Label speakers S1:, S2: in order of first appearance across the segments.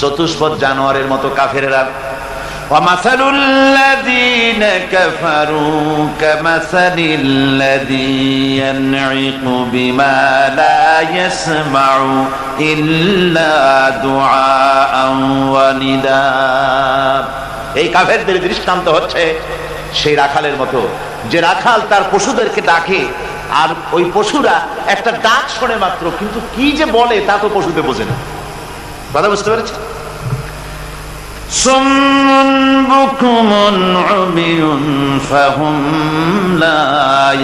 S1: চতুষ্পদ জানোয়ারের মতো কাফেরেরা ومثل الذين كفروا كمثل الذي ينعق بما لا يسمع إلا دعاء ونداء এই কাফেরদের দৃষ্টান্ত হচ্ছে সেই রাখালের মতো যে রাখাল তার পশুদেরকে ডাকে আর ওই পশুরা একটা ডাক শোনে মাত্র কিন্তু কি যে বলে তা তো পশুতে বোঝে না কথা বুঝতে পেরেছে صم بكم عمي فهم لا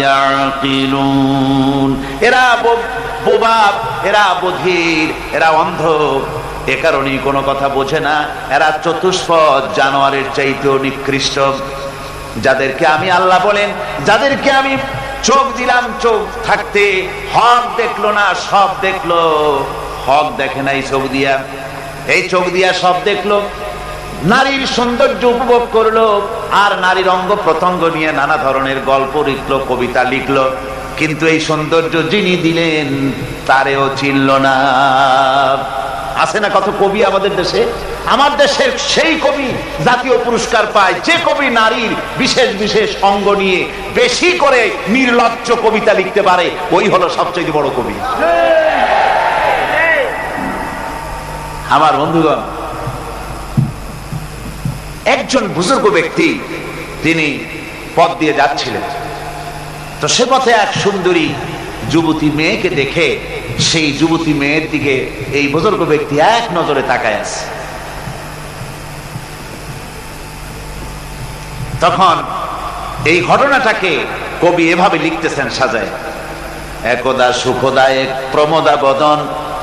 S1: يعقلون এরা বো- বোবা এরা বধির এরা অন্ধ এ কারণেই কোনো কথা বোঝে না এরা চতুষ্পদ জানোয়ারের চাইতেও নিকৃষ্ট যাদেরকে আমি আল্লাহ বলেন যাদেরকে আমি চোখ দিলাম চোখ থাকতে হক দেখলো না সব দেখলো হক দেখে নাই চোখ দিয়া। এই চোখ দিয়া সব দেখল। নারীর সৌন্দর্য উপভোগ করল আর নারীর অঙ্গ প্রত্যঙ্গ নিয়ে নানা ধরনের গল্প লিখলো, কবিতা লিখলো। কিন্তু এই সৌন্দর্য যিনি দিলেন, তারেও চিনল না। আছে না কত কবি আমাদের দেশে? আমার দেশের সেই কবি জাতীয় পুরস্কার পায়। যে কবি নারীর বিশেষ বিশেষ অঙ্গ নিয়ে বেশি করে নির্লজ্জ কবিতা লিখতে পারে, ওই হলো সবচেয়ে বড় কবি। আমার বন্ধুগণ, একজন বুজুর্গ ব্যক্তি, তিনি পথ দিয়ে যাচ্ছিলেন। তো সে পথে এক সুন্দরী যুবতী মেয়েকে দেখে সেই যুবতী মেয়ের দিকে এই বুজুর্গ ব্যক্তি এক নজরে তাকায় আছে। তখন এই ঘটনাটাকে কবি এভাবে লিখতেছেন সাজায়, একদা সুখদায়ক প্রমোদা বদন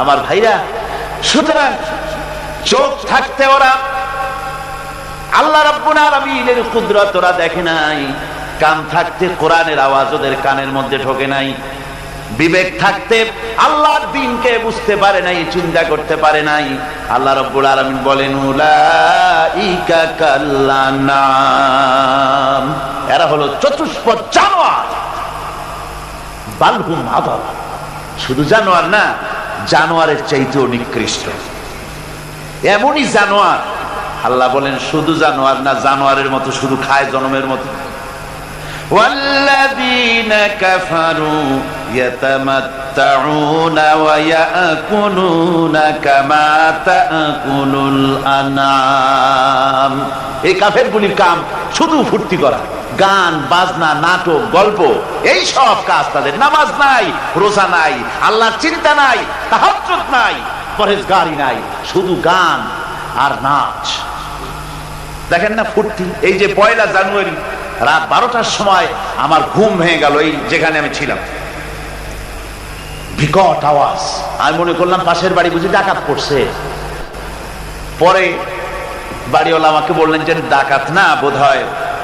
S1: আমার ভাইরা, সুতরাং চোখ থাকতে ওরা। আল্লাহ রব্বুল কুদরত ওরা দেখে নাই, কান থাকতে কোরআনের আওয়াজ ওদের কানের মধ্যে ঢোকে নাই, বিবেক থাকতে আল্লাহর দিনকে বুঝতে পারে নাই, চিন্তা করতে পারে নাই। আল্লাহ রব্বুল আলামিন বলেন এরা হলো চতুষ্পদ জানোয়ার। বালহুম আদল শুধু জানোয়ার না জানোয়ারের চাইতেও নিকৃষ্ট এমনই জানোয়ার আল্লাহ বলেন শুধু জানোয়ার না জানোয়ারের মতো শুধু খায় জনমের মতো والذين كفروا يتمتعون ويأكلون كما تأكل الأنعام এই কাফেরগুলির কাম শুধু ফুর্তি করা গান, বাজনা, নাটক, গল্প, এই সব কাজ তাদের নামাজ নাই, রোজা নাই, আল্লাহর চিন্তা নাই, তাহাজ্জুদ নাই পরেজগারি নাই, শুধু গান আর নাচ। দেখেন না ফুর্তি? এই যে পয়লা জানুয়ারি, রাত বারোটার সময় আমার ঘুম ভেঙে গেল, এই যেখানে আমি ছিলাম। বিকট আওয়াজ। আমি মনে করলাম পাশের বাড়ি বুঝি ডাকাত পড়ছে। পরে বাড়িওয়ালা আমাকে বললেন যে ডাকাত না বোধ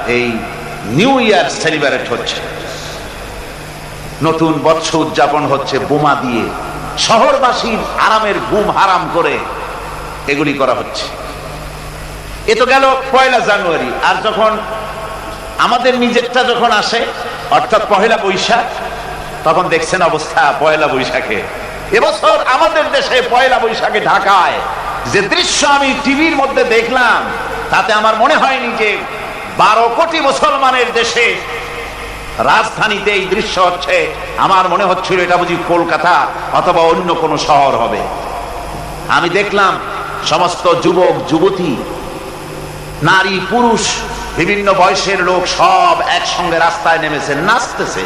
S1: এই নিউ ইয়ার সেলিব্রেট হচ্ছে। নতুন বৎস উদযাপন হচ্ছে বোমা দিয়ে। শহরবাসীর আরামের ঘুম হারাম করে এগুলি করা হচ্ছে। এ তো গেল পয়লা জানুয়ারি, আর যখন আমাদের নিজেরটা যখন আসে, অর্থাৎ পহেলা বৈশাখ, তখন দেখছেন অবস্থা পয়লা বৈশাখে। এবছর আমাদের দেশে পয়লা বৈশাখে ঢাকায় যে দৃশ্য আমি টিভির মধ্যে দেখলাম, তাতে আমার মনে হয়নি যে বারো কোটি মুসলমানের দেশে রাজধানীতে এই দৃশ্য হচ্ছে। আমার মনে হচ্ছিল এটা বুঝি কলকাতা অথবা অন্য কোনো শহর হবে। আমি দেখলাম সমস্ত যুবক, যুবতী, নারী, পুরুষ, বিভিন্ন বয়সের লোক সব একসঙ্গে রাস্তায় নেমেছে, নাচতেছে।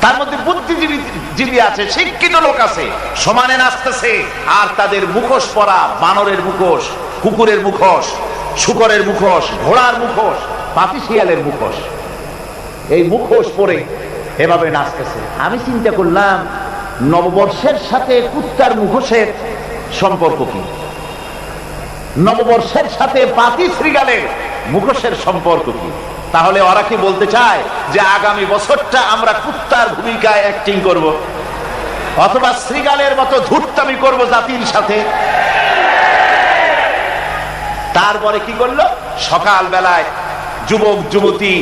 S1: তার মধ্যে বুদ্ধিজীবী জীবী আছে, শিক্ষিত লোক আছে, সমানে নাচতেছে। আর তাদের মুখোশ পরা বানরের মুখোশ, কুকুরের মুখোশ শুকরের মুখোশ, ঘোড়ার মুখোশ পাতি শিয়ালের মুখোশ। এই মুখোশ পরে এভাবে নাচতেছে। আমি চিন্তা করলাম, নববর্ষের সাথে কুত্তার মুখোশের সম্পর্ক কি? নববর্ষের সাথে পাতি শ্রীগালের মুখোশের সম্পর্ক কি? তাহলে ওরা কি বলতে চায় যে আগামী বছরটা আমরা কুত্তার ভূমিকায় অ্যাক্টিং করব? অথবা শ্রীগালের মতো ধূর্তামি করব জাতির সাথে? তারপরে কি করল? সকাল বেলায় যুবক, যুবতী,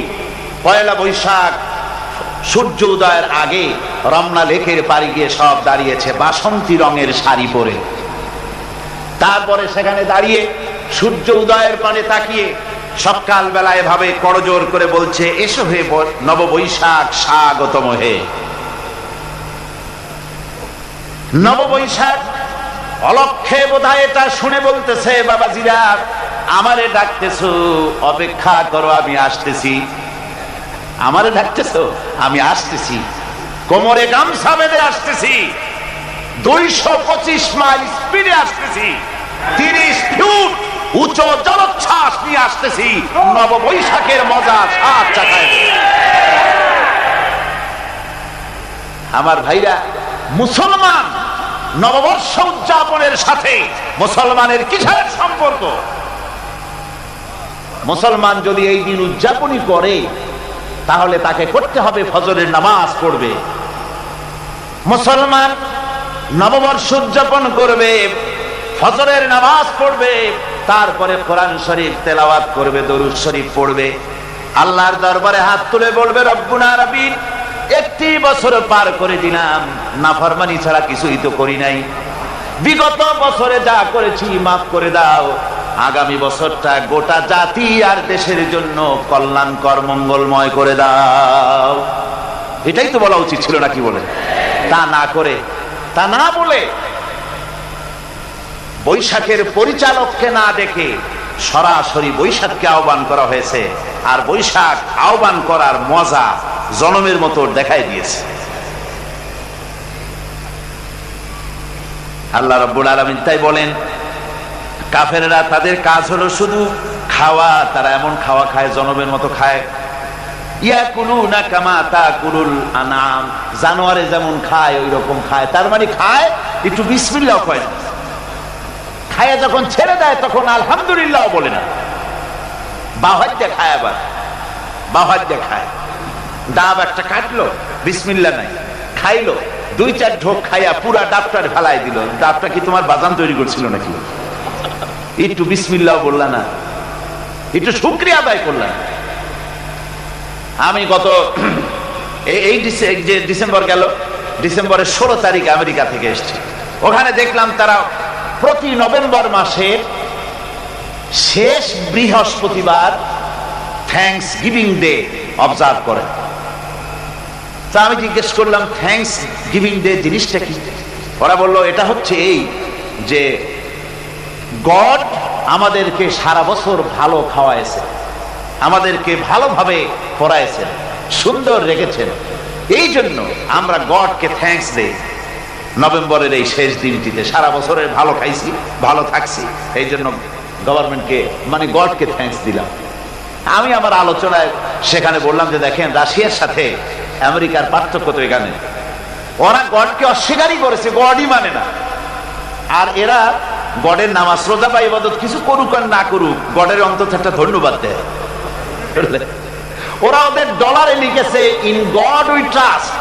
S1: পয়লা বৈশাখ, সূর্য উদয়ের আগে রমনা লেকের পাড়ি গিয়ে সব দাঁড়িয়েছে, বাসন্তী রঙের শাড়ি পরে। তারপরে সেখানে দাঁড়িয়ে সূর্য উদয়ের পানে তাকিয়ে সকাল বেলায় ভাবে করজোর করে বলছে, এসো হে নববৈশাখ, স্বাগতম হে। নববৈশাখ অলক্ষে বোধহয় এটা শুনে বলতেছে, বাবাজিরা আমারে ডাকতেছো, অপেক্ষা করো, আমি আসতেছি। আমারে ডাকতেছো, আমি আসতেছি। কোমরে গামছা বেঁধে আসতেছি। দুইশো পঁচিশ মাইল স্পিডে আসতেছি। তিরিশ ফুট উচ্চ জলোচ্ছ্বাস নিয়ে আসতেছি। নব বৈশাখের মজা সাত চাকায়। আমার ভাইরা, মুসলমান নববর্ষ উদযাপনের সাথে মুসলমানের কিসের সম্পর্ক? মুসলমান যদি এই দিন উদযাপনই করে, তাহলে তাকে করতে হবে ফজরের নামাজ পড়বে। মুসলমান নববর্ষ উদযাপন করবে, ফজরের নামাজ পড়বে, তারপরে কোরআন শরীফ তেলাওয়াত করবে, দরুদ শরীফ পড়বে। আল্লাহর দরবারে হাত তুলে বলবে রব্বুনা রবিন একটি বছর পার করে দিলাম, নাফরমানি ছাড়া কিছুই তো করি নাই। বিগত বছরে যা করেছি, মাফ করে দাও। আগামী বছরটা গোটা জাতি আর দেশের জন্য কল্যাণকর, মঙ্গলময় করে দাও। এটাই তো বলা উচিত ছিল নাকি বলে? তা না করে, তা না বলে বৈশাখের পরিচালককে না দেখে সরাসরি বৈশাখকে আহ্বান করা হয়েছে আর বৈশাখ আহ্বান করার মজা জনমের মতো দেখাই দিয়েছে। আল্লাহ রব্বুল আলমিন তাই বলেন কাফেররা তাদের কাজ হলো শুধু খাওয়া, তারা এমন খাওয়া খায় জনমের মতো খায়। জানোয়ারে যেমন খায় ওই রকম খায়। তার মানে খায়, একটু বিসমিল্লাহ কয় না। খায় যখন ছেড়ে দেয়, তখন আলহামদুলিল্লাহ বলে না। বাহার খায় আবার। বাহার খায়। ডাব একটা কাটলো বিসমিল্লা নাই। খাইলো, দুই চার ঢোক খাইয়া পুরা ডাবটার ফেলাই দিল। ডাবটা কি তোমার বাজান তৈরি করছিল নাকি? একটু বিসমিল্লাহ বললা না। একটু শুক্রিয়া আদায় করলাম আমি গত এই যে ডিসেম্বর গেল, ডিসেম্বরের ষোলো তারিখ আমেরিকা থেকে এসছে। ওখানে দেখলাম তারা প্রতি নভেম্বর মাসের শেষ বৃহস্পতিবার থ্যাংকস গিভিং ডে অবজার্ভ করে। তা আমি জিজ্ঞেস করলাম থ্যাংকস গিভিং ডে জিনিসটা কি? ওরা বলল, এটা হচ্ছে এই যে গড আমাদেরকে সারা বছর ভালো খাওয়াইছে, আমাদেরকে ভালোভাবে পড়াইছেন সুন্দর রেখেছেন। এই জন্য আমরা গডকে থ্যাঙ্কস দেই। নভেম্বরের এই শেষ দিনটিতে সারা বছরের ভালো খাইছি, ভালো থাকছি। এই জন্য গভর্নমেন্টকে মানে গডকে থ্যাঙ্কস দিলাম। আমি আমার আলোচনায় সেখানে বললাম যে, দেখেন, রাশিয়ার সাথে আমেরিকার পার্থক্য তো এখানে। ওরা গডকে অস্বীকারই করেছে, গডই মানে না। আর এরা গডের নামাজ রোজা বা ইবাদত কিছু করুক আর না করুক, গডের অন্তত একটা ধন্যবাদ দেয়। ওরা ওদের ডলারে লিখেছে ইন গড উই ট্রাস্ট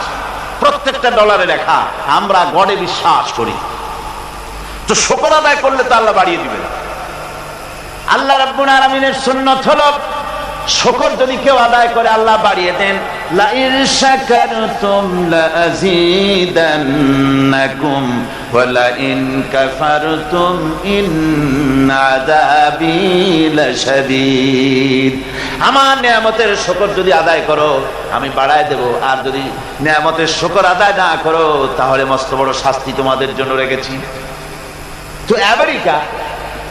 S1: প্রত্যেকটা ডলারে লেখা, আমরা গডে বিশ্বাস করি। তো শকর আদায় করলে তো আল্লাহ বাড়িয়ে দিবে আল্লাহ রাব্বুল আলামিনের সুন্নত হলো শকর যদি কেউ আদায় করে, আল্লাহ বাড়িয়ে দেন। লা ইন শাকারতুম লা আযীদান্নাকুম ওয়া লা ইন কাফারতুম ইন আযাবি লাশাদীদ। আমার নিয়ামতের শকর যদি আদায় করো, আমি বাড়ায় দেব। আর যদি নিয়ামতের শকর আদায় না করো, তাহলে মস্ত বড় শাস্তি তোমাদের জন্য রেখেছি। তো আমেরিকা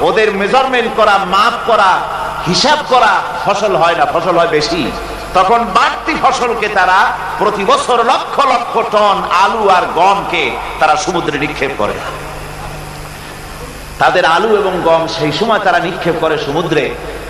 S1: ওদের মেজারমেন্ট করা, মাপ করা, হিসাব করা ফসল হয় না, ফসল হয় বেশি। তখন বাড়তি ফসলকে তারা প্রতি বছর লক্ষ লক্ষ টন আলু আর গমকে তারা সমুদ্রে নিক্ষেপ করে। তাদের আলু এবং গম সেই সময় তারা নিক্ষেপ করে সমুদ্রে।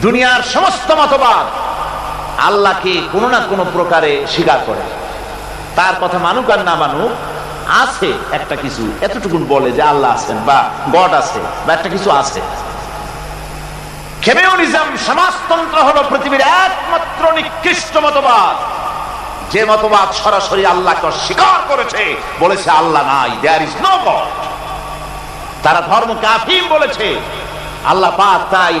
S1: দুনিয়ার সমস্ত মতবাদ আল্লাহকে কোনো না কোনো প্রকারে স্বীকার করে। তার কথা মানুক আর না মানুক, আছে একটা কিছু এতটুকুন বলে যে আল্লাহ আছেন বা গড আছে বা একটা কিছু আছে। খেমিউনিজম সমাজতন্ত্র হলো পৃথিবীর একমাত্র নিকৃষ্ট মতবাদ। যে মতবাদ সরাসরি আল্লাহকে স্বীকার করেছে, বলেছে আল্লাহ নাই দেয়ার ইজ নো গড তারা ধর্ম কাফিম বলেছে, আল্লাহ পাক তাই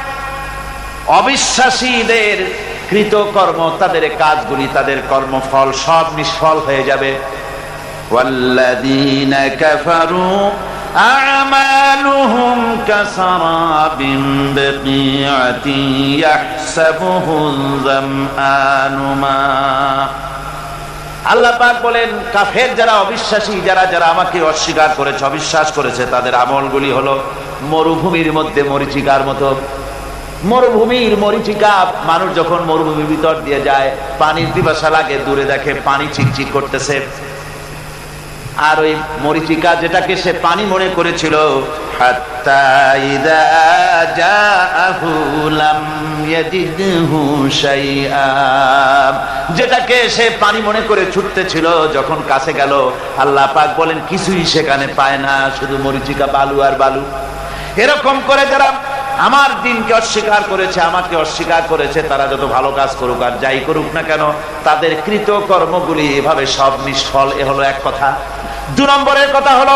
S1: অবিশ্বাসীদের কৃতকর্ম তাদের কাজগুলি তাদের কর্মফল সব নিষ্ফল হয়ে যাবে والذين كفروا أعمالهم كسراب بقيعة يحسبه الظمآن ماء আল্লাহ পাক বলেন কাফের যারা অবিশ্বাসী যারা যারা আমাকে অস্বীকার করেছে অবিশ্বাস করেছে তাদের আমলগুলি হলো মরুভূমির মধ্যে মরিচিকার মতো মরুভূমির মরিচিকা। মানুষ যখন মরুভূমির ভিতর দিয়ে যায়, পানির পিপাসা লাগে, দূরে দেখে পানি চিকচিক করতেছে। আর ওই মরিচিকা যেটাকে সে পানি মনে করেছিল যেটাকে সে পানি মনে করে ছুটতেছিল, যখন কাছে গেল, আল্লাহ পাক বলেন, কিছুই সেখানে পায় না, শুধু মরিচিকা বালু আর বালু। এরকম করে যারা আমার দিনকে অস্বীকার করেছে, আমাকে অস্বীকার করেছে, তারা যত ভালো কাজ করুক আর যাই করুক না কেন, তাদের কৃত কর্মগুলি এভাবে সব নিষ্ফল, এ হলো এক কথা। দু নম্বরের কথা হলো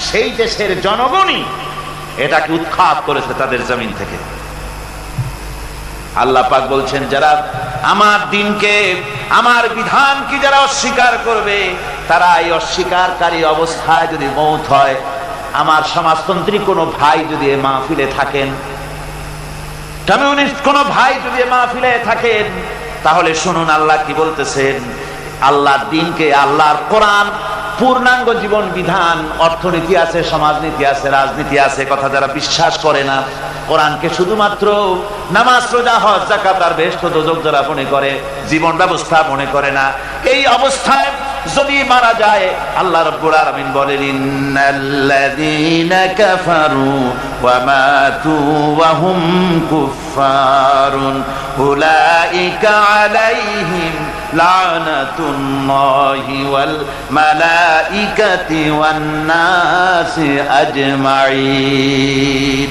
S1: সেই দেশের জনগণই এটাকে উৎখাত করেছে তাদের জমিন থেকে। আল্লাহ পাক বলছেন, যারা আমার দিনকে, আমার বিধানকে যারা অস্বীকার করবে, তারা এই অস্বীকারী অবস্থায় যদি মৌত হয়, আমার সমাজতন্ত্রী কোনো ভাই যদি এ মাহফিলে থাকেন, কমিউনিস্ট কোনো ভাই যদি মাহফিলে থাকেন, তাহলে শুনুন আল্লাহ কি বলতেছেন, আল্লাহর দিনকে আল্লাহর কোরআন পূর্ণাঙ্গ জীবন বিধান, অর্থনীতি আছে, সমাজনীতি আছে, রাজনীতি আছে, কথা যারা বিশ্বাস করে না, কোরআনকে শুধুমাত্র নামাজ, রোজা, হজ জাকাত আর বেশ দোজক যারা মনে করে, জীবন ব্যবস্থা মনে করে না, এই অবস্থায় যদি মারা যায়, আল্লাহ রাব্বুল আলামিন বলেন, ইন্নাল্লাযীনা কাফারু ওয়া মাতু ওয়া হুম কুফফারুন। উলাইকা আলাইহিম লানাতুল্লাহি ওয়াল মালাইকাতি ওয়ান নাসি আজমাইন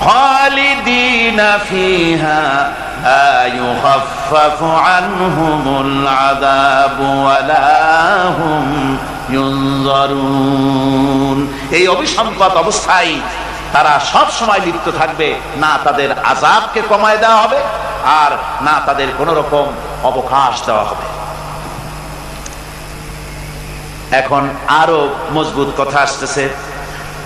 S1: خالدين فيها لا يخفف عنهم العذاب ولا هم ينظرون এই অভিসম্পদ অবস্থায় তারা সব সময় লিপ্ত থাকবে না তাদের আজাবকে কমায় দেওয়া হবে আর না তাদের কোন রকম অবকাশ দেওয়া হবে এখন আরো মজবুত কথা আসতেছে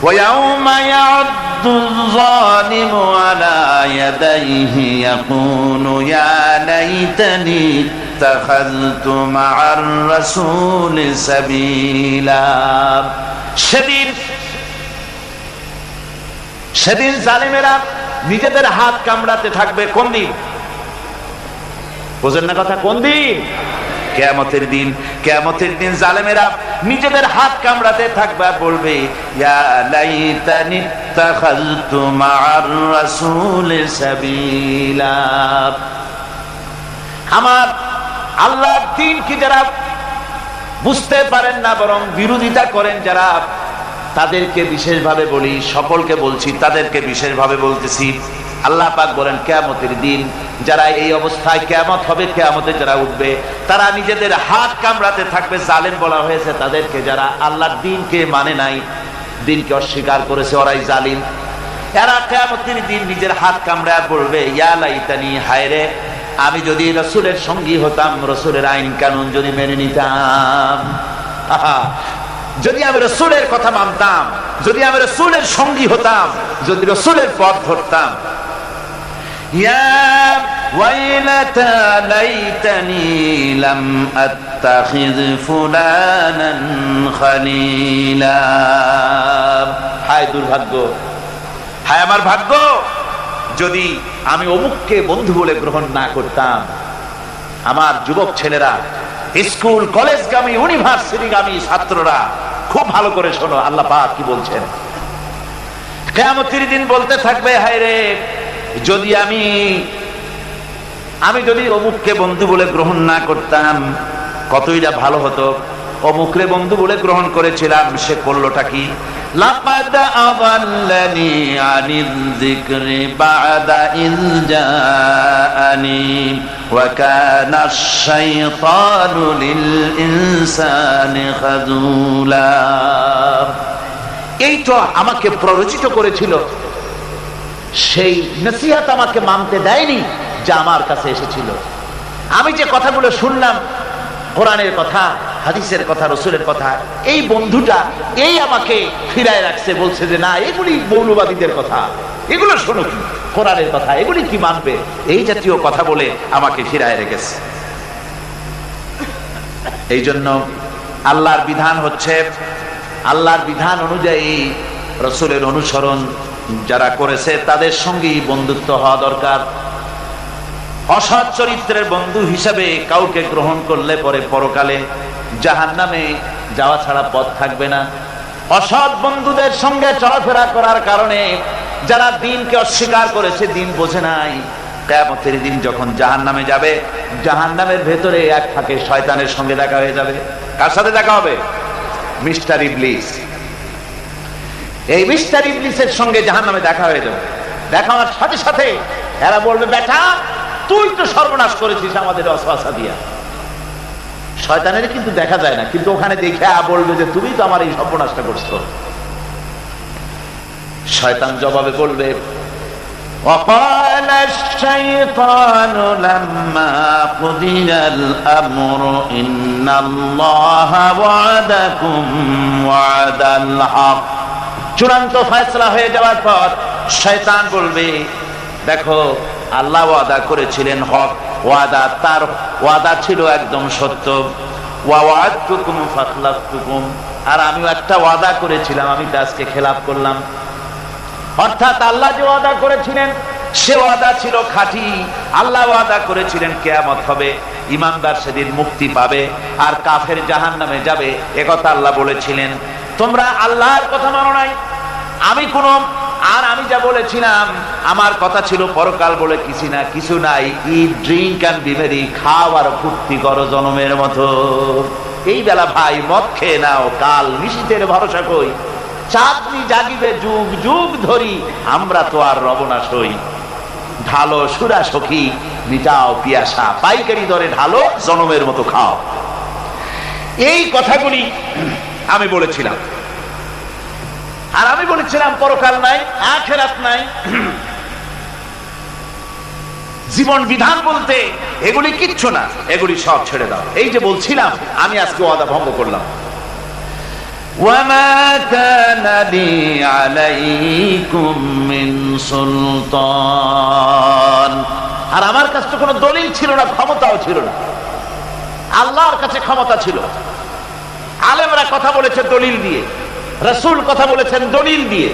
S1: ويوم يعض الظالم على يديه يقول يا ليتني اتخذت مع الرسول سبيلا সেদিন সেদিন জালেমেরা নিজেদের হাত কামড়াতে থাকবে কোন দিন বোঝেন না কথা কোন দিন কেয়ামতের দিন কেয়ামতের দিন জালেমেরা নিজেদের হাত কামড়াতে থাকবে, বলবে আমার আল্লাহ দিন কি যারা বুঝতে পারেন না, বরং বিরোধিতা করেন, যারা তাদেরকে বিশেষভাবে বলি, সকলকে বলছি, তাদেরকে বিশেষভাবে বলতেছি, আল্লাহ পাক বলেন, কেয়ামতের দিন যারা এই অবস্থায় কেয়ামত হবে, কেয়ামতে যারা উঠবে, তারা নিজেদের হাত কামড়াতে থাকবে, জালেম বলা হয়েছে তাদেরকে যারা আল্লাহর দিনকে মানে নাই, দিনকে অস্বীকার করেছে, ওরাই জালিম। এরা কেয়ামতের দিন নিজের হাত কামড়ায় বলবে, ইয়া লাইতানি হায়রে আমি যদি রসুলের সঙ্গী হতাম, রসুলের আইন কানুন যদি মেনে নিতাম। যদি আমি রসুলের কথা মানতাম, যদি আমি রসুলের সঙ্গী হতাম, যদি রসুলের পথ ধরতাম। হায় দুর্ভাগ্য। হায় আমার ভাগ্য। যদি আমি অমুককে বন্ধু বলে গ্রহণ না করতাম, আমার যুবক ছেলেরা স্কুল, কলেজগামী, ইউনিভার্সিটিগামী ছাত্ররা খুব ভালো করে শোনো, আল্লাহ পাক কি বলছেন। কেয়ামতির দিন বলতে থাকবে, হায় রে, যদি আমি আমি যদি অমুককে বন্ধু বলে গ্রহণ না করতাম, কতই না ভালো হতো। অমুকরে বন্ধু বলে গ্রহণ করেছিলাম, সে করলোটা কি? আনিল যিকরি বাদা ইল জাআনি ওয়া কানা আশ-শাইতানু লিল ইনসানি খাযুলা এই তো আমাকে প্ররোচিত করেছিল। সেই নসিহত আমাকে মানতে দেয়নি যা আমার কাছে এসেছিল। আমি যে কথাগুলো শুনলাম, কোরআনের কথা হাদিসের কথা, রসুলের কথা, এই বন্ধুটা এই আমাকে ফিরায় রাখছে, বলছে যে, না, এগুলি মৌলবাদীদের কথা। এগুলো শোনো কি? কোরআনের কথা, এগুলি কি মানবে? এই জাতীয় কথা বলে আমাকে ফিরায় রেখেছে। এই জন্য আল্লাহর বিধান হচ্ছে, আল্লাহর বিধান অনুযায়ী রসুলের অনুসরণ যারা করেছে, তাদের সঙ্গেই বন্ধুত্ব হওয়া দরকার। অসৎ চরিত্রের বন্ধু হিসাবে কাউকে গ্রহণ করলে পরে পরকালে জাহান নামে যাওয়া ছাড়া পথ থাকবে না। অসৎ বন্ধুদের সঙ্গে চলাফেরা করার কারণে যারা দিনকে অস্বীকার করেছে, দিন বোঝে নাই। কেয়ামতের দিন যখন জাহান নামে যাবে জাহান নামের ভেতরে এক ফাঁকে শয়তানের সঙ্গে দেখা হয়ে যাবে। কার সাথে দেখা হবে? মিস্টার ইবলিস। এই মিস্টার ইবলিসের সঙ্গে জাহান নামে দেখা হয়ে যাবে। দেখা হওয়ার সাথে সাথে এরা বলবে, বেটা, তুই তো সর্বনাশ করেছিস আমাদের অশ্বাসা দিয়া। শয়তানের কিন্তু দেখা যায় না কিন্তু ওখানে দেখে আ বলবে যে তুমি তো আমার এই সর্বনাশটা করছো শয়তান জবাবে বলবে وقال الشيطان لما قضي الأمر إن الله وعدكم وعد الحق চূড়ান্ত ফয়সলা হয়ে যাওয়ার পর শয়তান বলবে দেখো আল্লাহ ওয়াদা করেছিলেন হক ওয়াদা তার ওয়াদা ছিল একদম সত্য। আর আমিও একটা ওয়াদা করেছিলাম, আমি তো খেলাপ করলাম। অর্থাৎ আল্লাহ যে ওয়াদা করেছিলেন, সে ওয়াদা ছিল খাঁটি। আল্লাহ ওয়াদা করেছিলেন, কেয়ামত হবে। ইমানদার সেদিন মুক্তি পাবে, আর কাফের জাহান নামে যাবে। একথা আল্লাহ বলেছিলেন। তোমরা আল্লাহর কথা মানো নাই। আমি কোন আর আমি যা বলেছিলাম, আমার কথা ছিল পরকাল বলে কিছু না, কিছু নাই। ই ড্রিঙ্ক অ্যান্ড বিভেরি খাও আর ফুর্তি করো জনমের মতো। এই বেলা ভাই, মদ খেয়ে নাও, কাল নিশীতের ভরসা কই? চাঁদনি জাগিবে যুগ যুগ ধরি, আমরা তো আর রবনা সই। ঢালো সুরা সখী, মিটাও পিয়াসা, পাইকারি দরে ঢালো জনমের মতো খাও। এই কথাগুলি আমি বলেছিলাম। আর আমি বলেছিলাম পরকাল নাই আখেরাত নাই জীবন বিধান বলতে এগুলি কিচ্ছু না এগুলি সব ছেড়ে দাও এই যে বলছিলাম আমি আজকে ওয়াদা ভঙ্গ করলাম وما كان لي عليكم من سلطان আর আমার কাছে তো কোনো দলিল ছিল না ক্ষমতাও ছিল না আল্লাহর কাছে ক্ষমতা ছিল আলেমরা কথা বলেছে দলিল দিয়ে রসুল কথা বলেছেন দলিল দিয়ে।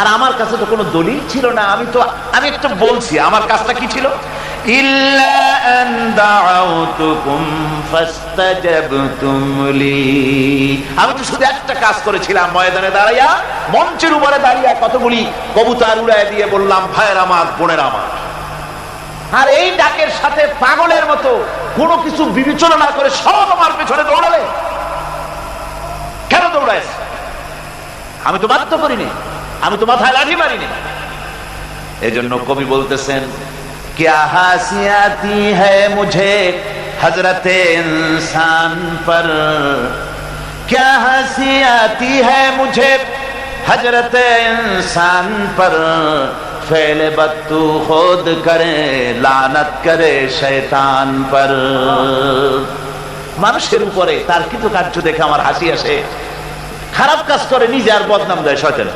S1: আর আমার কাছে তো কোনো দলিল ছিল না, আমি তো আমি একটু বলছি, আমার কাজটা কি ছিল? আমি তো শুধু একটা কাজ করেছিলাম, ময়দানে দাঁড়াইয়া, মঞ্চের উপরে দাঁড়িয়ে কতগুলি কবুতর উড়ায় দিয়ে বললাম, ভাইয়ের আমার, বোনের আমার। আর এই ডাকের সাথে পাগলের মতো কোনো কিছু বিবেচনা না করে সব আমার পেছনে দৌড়ালে। কেন দৌড়ায় আমি তো বাধ্য করিনি আমি তো মাথায় লাঠি মারিনি এজন্য কবি বলতেছেন क्या हासियाती है मुझे हजरत इंसान पर क्या हंसी आती है मुझे हजरत इंसान पर फेल बत्तू खुद करे लानत करे शैतान पर মানুষের উপরে তার কিছু কার্য দেখে আমার হাসি আসে খারাপ কাজ করে নিজে আর বদনাম দেয় শয়তান।